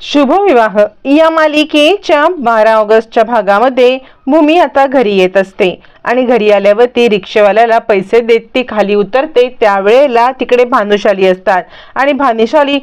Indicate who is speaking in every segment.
Speaker 1: शुभविवाह. या मालिकेच्या बारा ऑगस्टच्या भागामध्ये भूमी आता घरी येत असते आणि घरी आल्यावर ती रिक्षावाल्याला पैसे देत ती खाली उतरते. त्यावेळेला तिकडे भानुशाली असतात आणि भानुशाली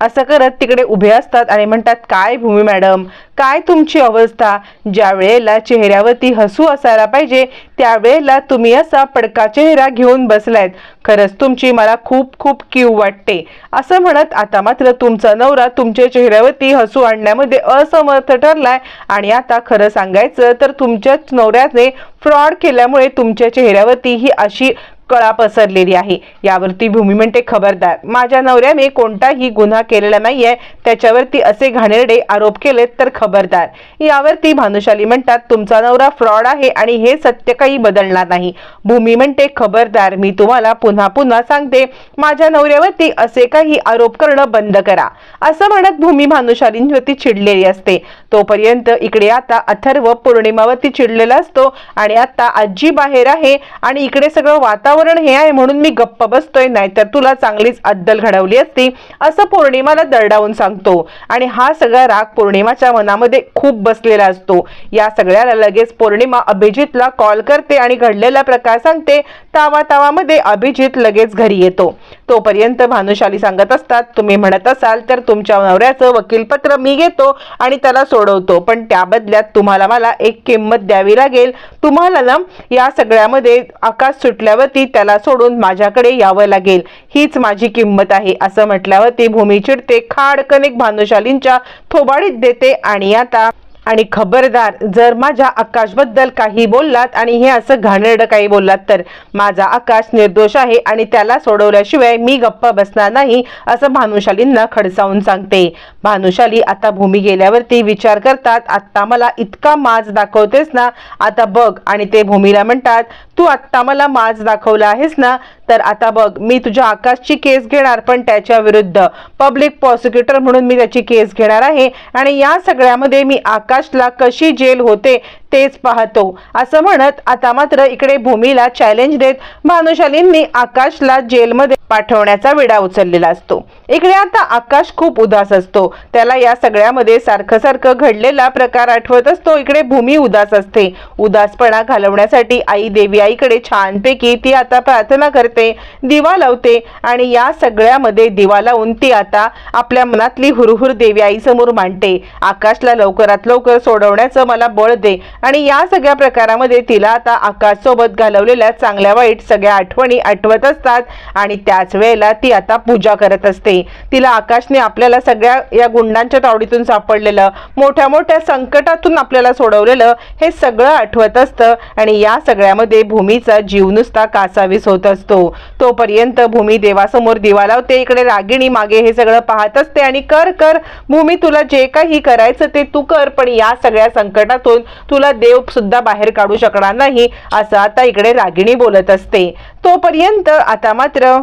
Speaker 1: असं करत तिकडे उभे असतात आणि म्हणतात काय भूमी मॅडम? काय तुमची अवस्था? ज्या वेळेला चेहऱ्यावरती हसू असायला पाहिजे त्यावेळेला तुम्ही असा पडका चेहरा घेऊन बसलायत. खरंच तुमची मला खूप खूप क्यू वाटते. असं म्हणत आता मात्र तुमचा नवरा तुमच्या चेहऱ्यावरती हसू आणण्यामध्ये असमर्थ ठरलाय. आणि आता खरं सांगायचं तर तुमच्याच नवऱ्याने फ्रॉड केल्यामुळे तुमच्या चेहऱ्यावरती ही अशी कळा पसरलेली आहे. यावरती भूमी म्हणते खबरदार. माझ्या नवऱ्याने कोणताही गुन्हा केलेला नाहीये. त्याच्यावरती असे घाणेरडे आरोप केलेत तर खबरदार. यावरती भानुशाली म्हणतात तुमचा नवरा फ्रॉड आहे आणि हे सत्य काही बदलणार नाही. भूमी म्हणते खबरदार मी तुम्हाला पुन्हा पुन्हा सांगते. माझ्या नवऱ्यावरती असे काही आरोप करणं बंद करा. असं म्हणत भूमी भानुशालींवरती चिडलेली असते. तोपर्यंत इकडे आता अथर्व पौर्णिमावरती चिडलेला असतो आणि आता आजी बाहेर आहे आणि इकडे सगळं वातावरण हे आहे म्हणून मी गप्प बसतोय नाहीतर तुला चांगलीच अद्दल घडवली असती असं पौर्णिमाला दरडावून सांगतो. आणि हा सगळा राग पौर्णिमाच्या मनामध्ये खूप बसलेला असतो. या सगळ्याला लगेच पौर्णिमा अभिजितला कॉल करते आणि घडलेला प्रकार सांगते. तावा तावामध्ये अभिजित लगेच घरी येतो. तोपर्यंत भानुशाली सांगत असतात तुम्ही म्हणत असाल तर तुमच्या नवऱ्याचं वकीलपत्र मी घेतो आणि त्याला सोडवतो. पण त्या बदल्यात तुम्हाला मला एक किंमत द्यावी लागेल. तुम्हाला ना या सगळ्यामध्ये आकाश सुटल्यावरती त्याला सोडून माझ्याकडे यावं लागेल. हीच माझी किंमत आहे असं म्हटल्यावरती भूमी चिडते. खाडकन भानुशालींच्या थोबाडीत देते आणि आता आणि खबरदार जर माझ्या आकाशबद्दल काही बोललात आणि हे असं घाणेरडं काही बोललात तर माझा आकाश निर्दोष आहे आणि त्याला सोडवल्याशिवाय मी गप्प बसणार नाही असं भानुशालींना खडसावून सांगते. भानुशाली आता भूमी गेल्यावरती विचार करतात आत्ता मला इतका माज दाखवतेस ना आता बघ. आणि ते भूमीला म्हणतात तू आत्ता मला माज दाखवला आहेस ना तर आता बघ मी तुझ्या आकाशची केस घेणार पण त्याच्या विरुद्ध. पब्लिक प्रॉसिक्युटर म्हणून मी त्याची केस घेणार आहे आणि या सगळ्यामध्ये मी आकाश प्रकाशला कशी जेल होते? तेच पाहतो. असं म्हणत आता मात्र इकडे भूमीला चॅलेंज देत भानुशालींनी आकाशला जेलमध्ये पाठवण्याचा विडा उचललेला असतो. इकडे आता आकाश खूप उदास असतो. त्याला या सगळ्यामध्ये सारखं सारखं घडलेला प्रकार आठवत असतो. इकडे भूमी उदास असते. उदासपणा घालवण्यासाठी आई देवी आईकडे छानपैकी ती आता प्रार्थना करते दिवा लावते आणि या सगळ्यामध्ये दिवा लावून ती आता आपल्या मनातली हुरहुर देवी आई समोर मांडते. आकाशला लवकरात लवकर सोडवण्याचं मला बळ दे आणि या सगळ्या प्रकारामध्ये तिला आता आकाश सोबत घालवलेल्या चांगल्या वाईट सगळ्या आठवणी आठवत असतात आणि त्याच वेळेला ती आता पूजा करत असते. तिला आकाशने आपल्याला सगळ्या या गुंडांच्या तावडीतून सापडलेलं मोठ्या मोठ्या संकटातून आपल्याला सोडवलेलं हे सगळं आठवत असतं आणि या सगळ्यामध्ये भूमीचा जीव नुसता कासावीस होत असतो. तोपर्यंत भूमी देवासमोर दिवा लावते इकडे रागिणी मागे हे सगळं पाहत असते आणि कर कर भूमी तुला जे काही करायचं ते तू कर पण या सगळ्या संकटातून तुला देव सुद्धा बाहेर काढू शकणार नाही असं आता इकडे रागिणी बोलत असते. तोपर्यंत आता मात्र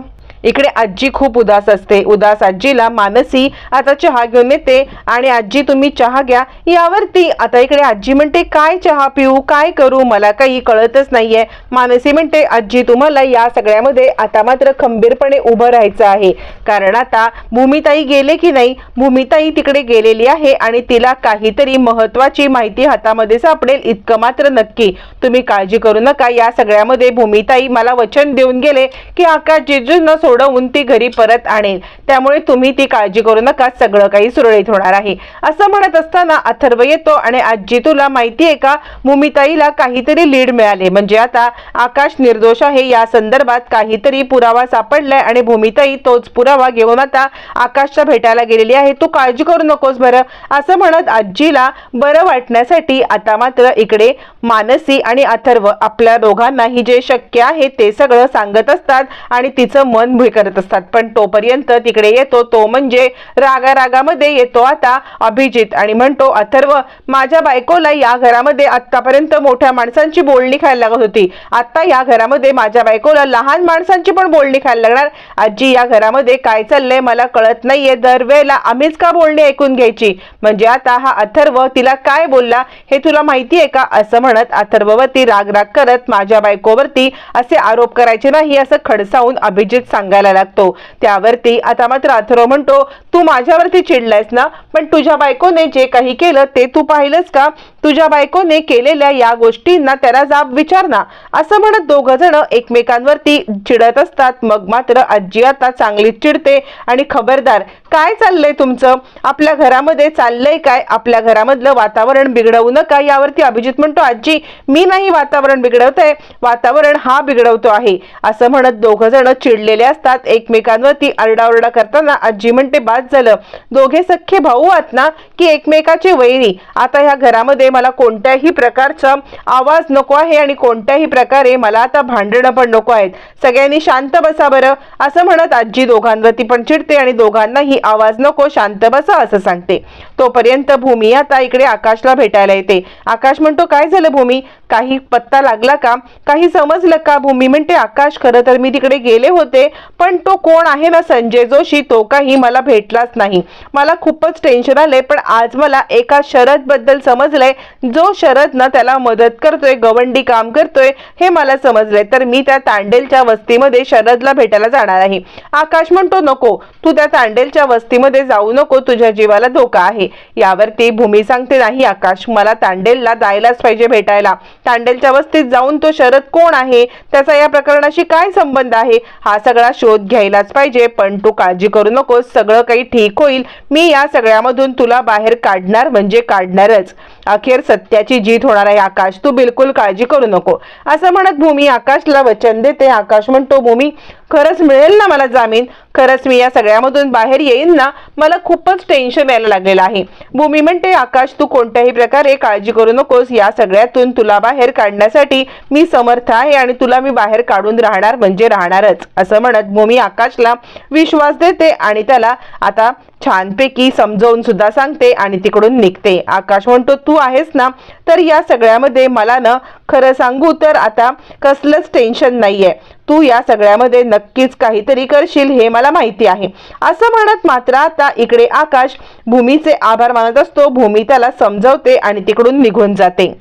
Speaker 1: इकडे आजी खूप उदास असते. उदास आजीला मानसी आता चहा घेऊन येते आणि आजी तुम्ही चहा घ्या. यावरती आता इकडे आजी म्हणते काय चहा पिऊ? काय करू? मला काही कळतच नाहीये. मानसी म्हणते आजी तुम्हाला या सगळ्यामध्ये आता मात्र खंबीरपणे उभं राहायचं आहे. कारण आता भूमिताई गेले की नाही? भूमिताई तिकडे गेलेली आहे आणि तिला काहीतरी महत्वाची माहिती हातामध्ये सापडेल इतकं मात्र नक्की. तुम्ही काळजी करू नका. या सगळ्यामध्ये भूमिताई मला वचन देऊन गेले की आकाश जिजूंना सोडवून ती घरी परत आणेल. त्यामुळे तुम्ही ती काळजी करू नका. सगळं काही सुरळीत होणार आहे. असं म्हणत असताना अथर्व येतो आणि आजी तुला माहिती आहे का? भूमिताईला काहीतरी लीड मिळाले. म्हणजे आता आकाश निर्दोष आहे. या संदर्भात काहीतरी पुरावा सापडलाय आणि भूमिताई तोच पुरावा घेऊन आता आकाशच्या भेटायला गेलेली आहे. तू काळजी करू नकोस बरं. असं म्हणत आजीला बरं वाटण्यासाठी आता मात्र इकडे मानसी आणि अथर्व आपल्या दोघांनाही जे शक्य आहे ते सगळं सांगत असतात आणि तिचं मन उभे करत असतात. पण तोपर्यंत तिकडे येतो. तो म्हणजे रागा रागामध्ये येतो. आता अभिजित आणि म्हणतो अथर्व माझ्या बायकोला या घरामध्ये आतापर्यंत मोठ्या माणसांची बोलणी खायला लागत होती. आता या घरामध्ये माझ्या बायकोला लहान माणसांची पण बोलणी खायला लागणार. आजी या घरामध्ये काय चाललंय मला कळत नाहीये. दरवेळेला आम्हीच का बोलणी ऐकून घ्यायची? म्हणजे आता हा अथर्व तिला काय बोलला हे तुला माहिती आहे का? असं म्हणत अथर्ववरती राग राग करत माझ्या बायकोवरती असे आरोप करायचे नाही असं खडसावून अभिजित सांग सांगायला लागतो. त्यावरती आता मात्र अथर्व म्हणतो तू माझ्यावरती चिडलायस ना? पण तुझ्या बायकोने जे काही केलं ते तू पाहिलंस का? तुझ्या बायकोने केलेल्या या गोष्टींना त्याला जाब विचार ना असं म्हणत दोघ जण एकमेकांवरती चिडत असतात. मग मात्र आजी आता चांगलीच चिडते आणि खबरदार. काय चाललंय तुमचं? आपल्या घरामध्ये चाललंय काय? आपल्या घरामधलं वातावरण बिघडवू नका. यावरती अभिजित म्हणतो आजी मी नाही वातावरण बिघडवतंय. वातावरण हा बिघडवतो आहे. असं म्हणत दोघ जण चिडलेले असतात. एकमेकांवरती आरडाओरडा करताना आजी म्हणते बाद झालं. दोघे सख्खे भाऊ आहात ना की एकमेकाचे वैरी. आता ह्या घरामध्ये मला कोणत्याही प्रकारचा आवाज नको आहे आणि कोणत्याही प्रकारे मला आता भांडणं पण नको आहेत. सगळ्यांनी शांत बसा बरं असं म्हणत आजी दोघांवरती पण चिडते आणि दोघांनाही आवाज नको शांत बसा असं सांगते. तोपर्यंत भूमी आता इकडे आकाशला भेटायला येते. आकाश म्हणतो काय झालं भूमी? काही पत्ता लागला का? काही समजलं का भूमी? म्हणते आकाश खरं तर मी तिकडे गेले होते पण तो कोण आहे ना संजय जोशी? तो काही मला भेटलाच नाही. मला खूपच टेन्शन आलंय पण आज मला एका शरदबद्दल समजलंय जो शरद ना त्याला मदत करतोय गवंडी काम करतोय हे मला समजलंय. तर मी त्या तांडेलच्या वस्तीमध्ये शरदला भेटायला जाणार आहे. आकाश म्हणतो नको तू त्या तांडेलच्या वस्तीमध्ये जाऊ नको तुझ्या जीवाला धोका आहे. यावरती भूमी सांगते नाही आकाश मला तांडेलला जायलाच पाहिजे भेटायला. तांडेलच्या वस्तीत जाऊन तो शरद कोण आहे? त्याचा या प्रकरणाशी काय संबंध आहे? हा सगळा शोध घ्यायलाच पाहिजे पण तू काळजी करू नकोस सगळं काही ठीक होईल. मी या सगळ्यामधून तुला बाहेर काढणार म्हणजे काढणारच. अखेर सत्याची जीत होणार आहे आकाश. तू बिलकुल काळजी करू नको. असं म्हणत भूमी आकाशला वचन देते. आकाश म्हणतो भूमी खरंच मिळेल ना मला जामीन? खरंच मी या सगळ्यामधून बाहेर येईन ना मला खूपच टेन्शन यायला लागलेलं आहे. भूमी म्हणते आकाश तू कोणत्याही प्रकारे काळजी करू नकोस. या सगळ्यातून तुला बाहेर काढण्यासाठी मी समर्थ आहे आणि तुला मी बाहेर काढून राहणार म्हणजे राहणारच. असं म्हणत भूमी आकाशला विश्वास देते आणि त्याला आता छानपैकी समजावून सुद्धा सांगते आणि तिकडून निघते. आकाश म्हणतो तू आहेस ना तर या सगळ्यामध्ये मला ना खरं सांगू तर आता कसलंच टेन्शन नाहीये. तू या सगळ्यामध्ये नक्कीच काहीतरी करशील हे मला माहिती आहे. असं म्हणत मात्र आता इकडे आकाश भूमीचे आभार मानत असतो. भूमी त्याला समजवते आणि तिकडून निघून जाते.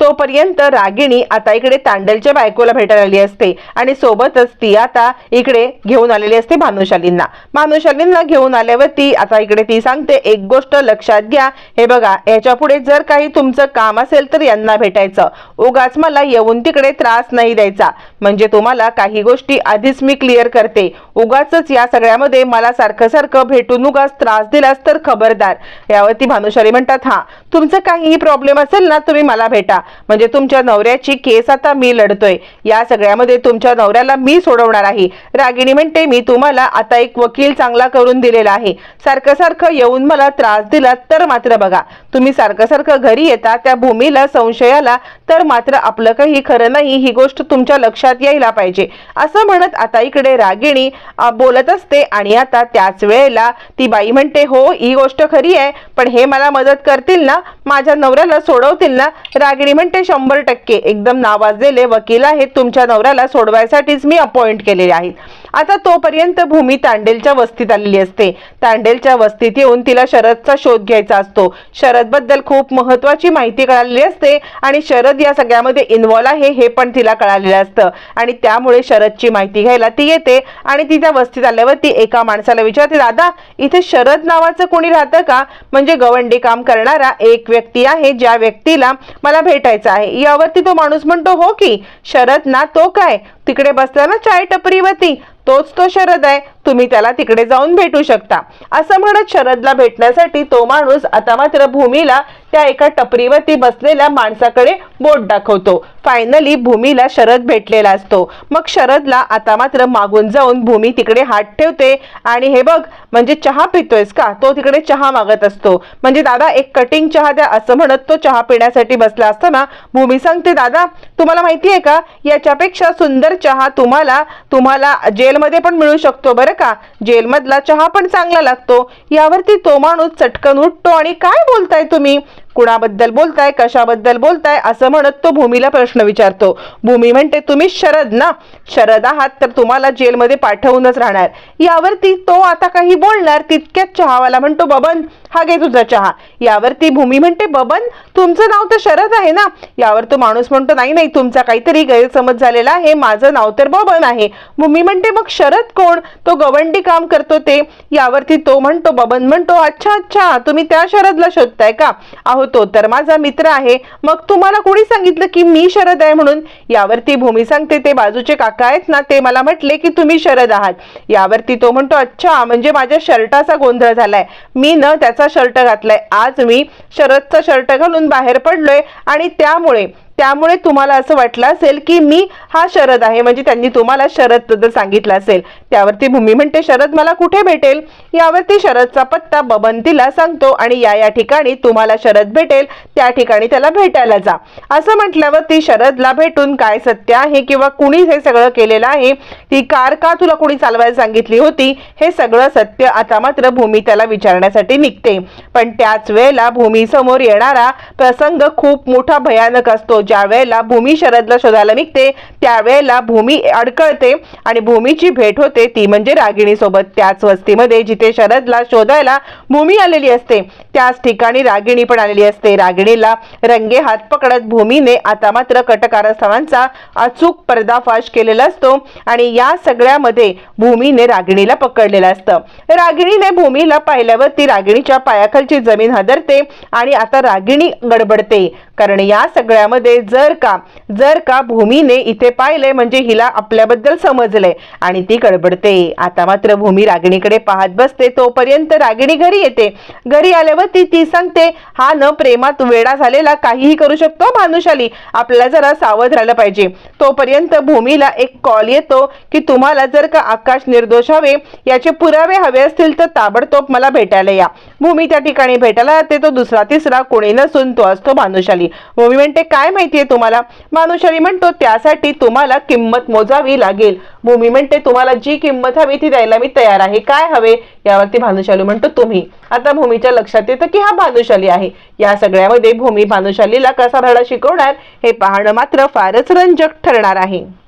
Speaker 1: तोपर्यंत रागिणी आता इकडे तांडलच्या बायकोला भेटायला आली असते. आणि सोबतच ती आता इकडे घेऊन आलेली असते भानुशालींना. भानुशालींना घेऊन आल्यावर ती आता इकडे ती सांगते एक गोष्ट लक्षात घ्या. हे बघा याच्यापुढे जर काही तुमचं काम असेल तर यांना भेटायचं. उगाच मला येऊन तिकडे त्रास नाही द्यायचा. म्हणजे तुम्हाला काही गोष्टी आधीच मी क्लिअर करते. उगाच या सगळ्यामध्ये मला सारखं सारखं भेटून उगाच त्रास दिलास तर खबरदार. यावरती भानुशाली म्हणतात हा तुमचं काहीही प्रॉब्लेम असेल ना तुम्ही मला भेटा. म्हणजे तुमच्या नवऱ्याची केस आता मी लढतोय. या सगळ्यामध्ये तुमच्या नवऱ्याला मी सोडवणार आहे. रागिणी म्हणते मी तुम्हाला आता एक वकील चांगला करून दिलेला आहे. सारखं सारखं येऊन मला त्रास दिला तर मात्र बघा. तुम्ही सारखं सारखं घरी येता त्या भूमीला संशयाला तर मात्र आपलं काही खरं नाही ही गोष्ट तुमच्या लक्षात यायला पाहिजे. असं म्हणत आता इकडे रागिणी बोलत असते आणि आता त्याच वेळेला ती बाई म्हणते हो ही गोष्ट खरी आहे पण हे मला मदत करतील ना? माझ्या नवऱ्याला सोडवतील ना? रागिणी म्हणते शंभर टक्के एकदम नावाजलेले वकील आहेत. तुमच्या नवऱ्याला सोडवायसाठीच मी अपॉइंट केलेले आहेत. आता तोपर्यंत भूमी तांडेलच्या वस्तीत आलेली असते. तांडेलच्या वस्तीत येऊन तिला शरदचा शोध घ्यायचा असतो. शरदबद्दल खूप महत्वाची माहिती कळालेली असते आणि शरद या सगळ्यामध्ये इन्व्हॉल्व आहे हे पण तिला कळालेलं असतं. आणि त्यामुळे शरदची माहिती घ्यायला ती येते आणि ती त्या वस्तीत आल्यावर ती एका माणसाला विचारते दादा इथे शरद नावाचं कोणी राहतं का? म्हणजे गवंडी काम करणारा एक व्यक्ती आहे. ज्या व्यक्तीला मला भेट भेटायचं आहे. यावरती तो माणूस म्हणतो हो की शरद ना तो काय? तिकडे बसला ना चाय टपरीवरती. तोच तो शरद आहे. तुम्ही त्याला तिकडे जाऊन भेटू शकता. असं म्हणत शरदला भेटण्यासाठी तो माणूस आता मात्र भूमीला त्या एका टपरीवरती बसलेल्या माणसाकडे बोट दाखवतो. फायनली भूमीला शरद भेटलेला असतो. मग शरदला आता मात्र मागून जाऊन भूमी तिकडे हात ठेवते आणि हे बघ म्हणजे चहा पितोयस का? तो तिकडे चहा मागत असतो. म्हणजे दादा एक कटिंग चहा द्या असं म्हणत तो चहा पिण्यासाठी बसला असताना भूमी सांगते दादा तुम्हाला माहिती आहे का? याच्यापेक्षा सुंदर चहा तुम्हाला तुम्हाला जेलमध्ये पण मिळू शकतो बरं का? जेलमधला चहा पण चांगला लागतो. यावरती तो माणूस चटकन उठतो आणि काय बोलताय तुम्ही? कुणाबद्दल बोलताय कशाबद्दल बोलताय असं म्हणत तो भूमीला प्रश्न विचारतो. भूमी म्हणते तुम्ही शरद ना? शरद आहात तर तुम्हाला जेलमध्ये पाठवूनच राहणार. यावरती तो आता काही बोलणार तितक्यात चहावाला म्हणतो बबन हा घे तुझा चहा. यावरती भूमी म्हणते बबन तुमचं नाव तर शरद आहे ना? यावर तो माणूस म्हणतो नाही नाही तुमचा काहीतरी गैरसमज झालेला आहे माझं नाव तर बबन आहे. भूमी म्हणते मग शरद कोण? तो गवंडी काम करतो ते. यावरती तो म्हणतो बबन म्हणतो अच्छा अच्छा तुम्ही त्या शरदला शोधताय का? अहो तो तर माझा मित्र आहे. मग तुम्हाला कोणी सांगितलं की मी शरद आहे म्हणून? यावरती भूमी सांगते ते. बाजूचे काका आहेत ना ते मला म्हटले की तुम्ही शरद आहात. यावरती तो म्हणतो अच्छा म्हणजे माझ्या शर्टाचा गोंधळ झालाय. मी न त्याचा शर्ट घातलाय. आज मी शरदचा शर्ट घालून बाहेर पडलोय आणि त्यामुळे त्यामुळे तुम्हाला असं वाटलं असेल की मी हा शरद आहे म्हणजे त्यांनी तुम्हाला शरदबद्दल सांगितलं असेल. त्यावरती भूमी म्हणते शरद मला कुठे भेटेल? यावरती शरदचा पत्ता बबंतीला सांगतो आणि या या ठिकाणी तुम्हाला शरद भेटेल त्या ठिकाणी त्याला भेटायला जा. असं म्हटल्यावर ती शरदला भेटून काय सत्य आहे किंवा कुणी हे सगळं केलेलं आहे? ती कार का तुला कुणी चालवायला सांगितली होती? हे सगळं सत्य आता मात्र भूमी त्याला विचारण्यासाठी निघते. पण त्याच वेळेला भूमी समोर येणारा प्रसंग खूप मोठा भयानक असतो. ज्या वेळेला भूमी शरदला शोधायला निघते त्यावेळेला भूमी अडकळते आणि भूमीची भेट होते ती म्हणजे रागिणी सोबत त्याच वस्तीमध्ये जिथे शरदला शोधायला भूमी आलेली असते त्याच ठिकाणी रागिणी पण आलेली असते. रागिणीला रंगे हात पकडत भूमीने आता मात्र कटकारस्थानांचा अचूक पर्दाफाश केलेला असतो आणि या सगळ्यामध्ये भूमीने रागिणीला पकडलेलं असतं. रागिणीने भूमीला पाहिल्यावर ती रागिणीच्या पायाखालची जमीन हदरते आणि आता रागिणी गडबडते. कारण या सगळ्यामध्ये जर का जर का भूमीने इथे पाहिले म्हणजे हिला आपल्याबद्दल समजलंय आणि ती गडबडते. आता मात्र भूमी रागिणीकडे पाहत बसते. तोपर्यंत रागिणी घरी येते. घरी आल्यावर ती ती सांगते हा न प्रेमात वेडा झालेला काहीही करू शकतो भानुशाली आपल्याला जरा सावध राहिलं पाहिजे. तोपर्यंत भूमीला एक कॉल येतो की तुम्हाला जर का आकाश निर्दोष हवे याचे पुरावे हवे असतील तर ताबडतोब मला भेटायला या. भूमी त्या ठिकाणी भेटायला जाते. तो दुसरा तिसरा कोणी नसून तो असतो भानुशाली भूमी म्हणते काय माहिती आहे तुम्हाला? भानुशाली म्हणतो त्यासाठी तुम्हाला किंमत मोजावी लागेल. भूमी म्हणते तुम्हाला जी किंमत हवी ती द्यायला मी तयार आहे. काय हवे? यावरती भानुशाली म्हणतो तुम्ही. आता भूमीच्या लक्षात येतं की हा भानुशाली आहे. या सगळ्यामध्ये भूमी भानुशालीला कसा धडा शिकवणार हे पाहणं मात्र फारच रंजक ठरणार आहे.